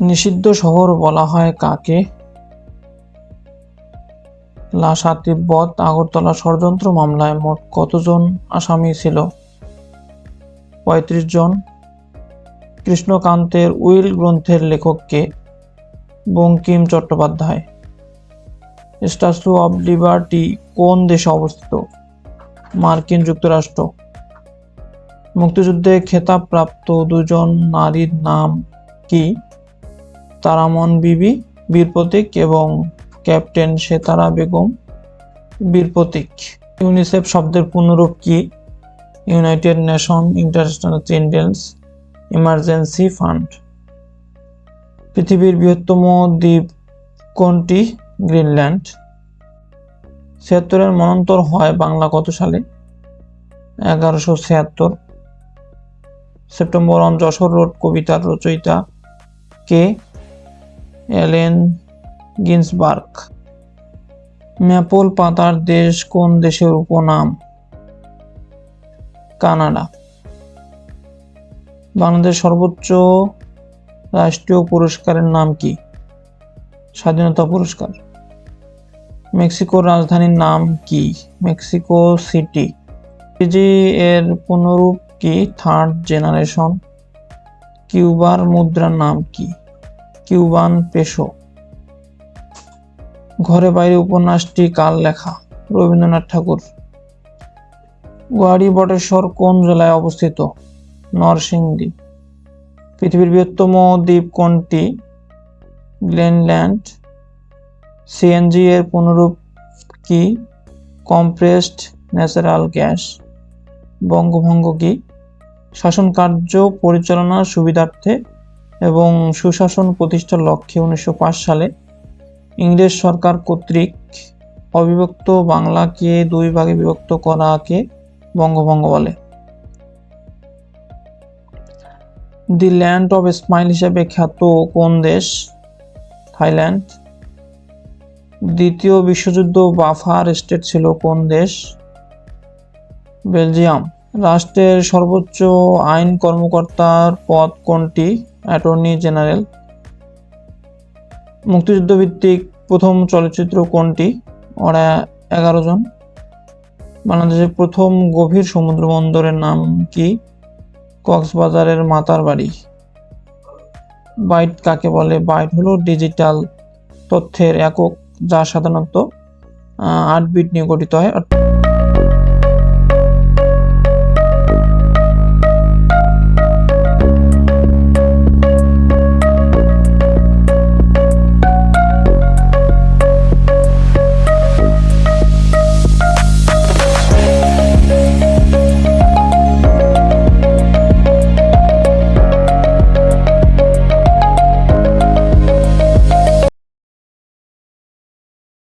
নিষিদ্ধ শহর বলা হয় কাকে? লাসা তিব্বত আগরতলা ষড়যন্ত্র মামলায় মোট কতজন আসামি ছিল? পঁয়ত্রিশ জন। কৃষ্ণকান্তের উইল গ্রন্থের লেখককে Bankim Chattopadhyay. Statue of Liberty কোন দেশে অবস্থিত? মার্কিন যুক্তরাষ্ট্র। মুক্তিযুদ্ধে খেতাবপ্রাপ্ত দুজন নারীর নাম কি? তারামন বিবি, বীর প্রতীক এবং ক্যাপ্টেন সেতারা বেগম। বীর প্রতীক, ইউনিসেফ শব্দের পূর্ণরূপ কি? United Nation International Children's Emergency Fund. পৃথিবীর বৃহত্তম দ্বীপ কোনটি? গ্রিনল্যান্ড। ছিয়াত্তরের মনন্তর হয় বাংলা কত সালে? এগারোশো ছিয়াত্তর। সেপ্টেম্বর অন যশোর রোড কবিতার রচয়িতা কে? এলেন গিন্সবার্গ। ম্যাপল পাতার দেশ কোন দেশের উপনাম? কানাডা। বাংলাদেশ সর্বোচ্চ রাষ্ট্রীয় পুরস্কারের নাম কি? স্বাধীনতা পুরস্কার। মেক্সিকোর রাজধানীর নাম কি? Mexico city. পিজি এর পুনরূপ কি? Third generation. কিউবার মুদ্রার নাম কি? Cuban peso. ঘরে বাইরে উপন্যাসটি কার লেখা? রবীন্দ্রনাথ ঠাকুর। গুয়াহাটি বটেশ্বর কোন জেলায় অবস্থিত? নরসিংদী। পৃথিবীর বৃহত্তম দ্বীপ কোনটি? গ্লেনল্যান্ড সিএনজি এর পুনরূপ কি? Compressed natural gas. বঙ্গভঙ্গ কি? শাসন কার্য পরিচালনার সুবিধার্থে এবং সুশাসন প্রতিষ্ঠার লক্ষ্যে উনিশশো পাঁচ সালে ইংরেজ সরকার কর্তৃক অবিভক্ত বাংলাকে দুই ভাগে বিভক্ত করাকে বঙ্গভঙ্গ বলে। দি ল্যান্ড অফ স্মাইল হিসেবে খ্যাত কোন দেশ? থাইল্যান্ড। দ্বিতীয় বিশ্বযুদ্ধ বাফার স্টেট ছিল কোন দেশ? বেলজিয়াম। রাষ্ট্রের সর্বোচ্চ আইন কর্মকর্তার পদ কোনটি? Attorney general. মুক্তিযুদ্ধ ভিত্তিক প্রথম চলচ্চিত্র কোনটি? ওরা এগারো জন। বাংলাদেশের প্রথম গভীর সমুদ্র বন্দরের নাম কি? কক্সবাজারের মাতার বাড়ি। বাইট কাকে বলে? বাইট হলো ডিজিটাল তথ্যের একক যা সাধারণত আট বিট নিয়ে গঠিত হয়।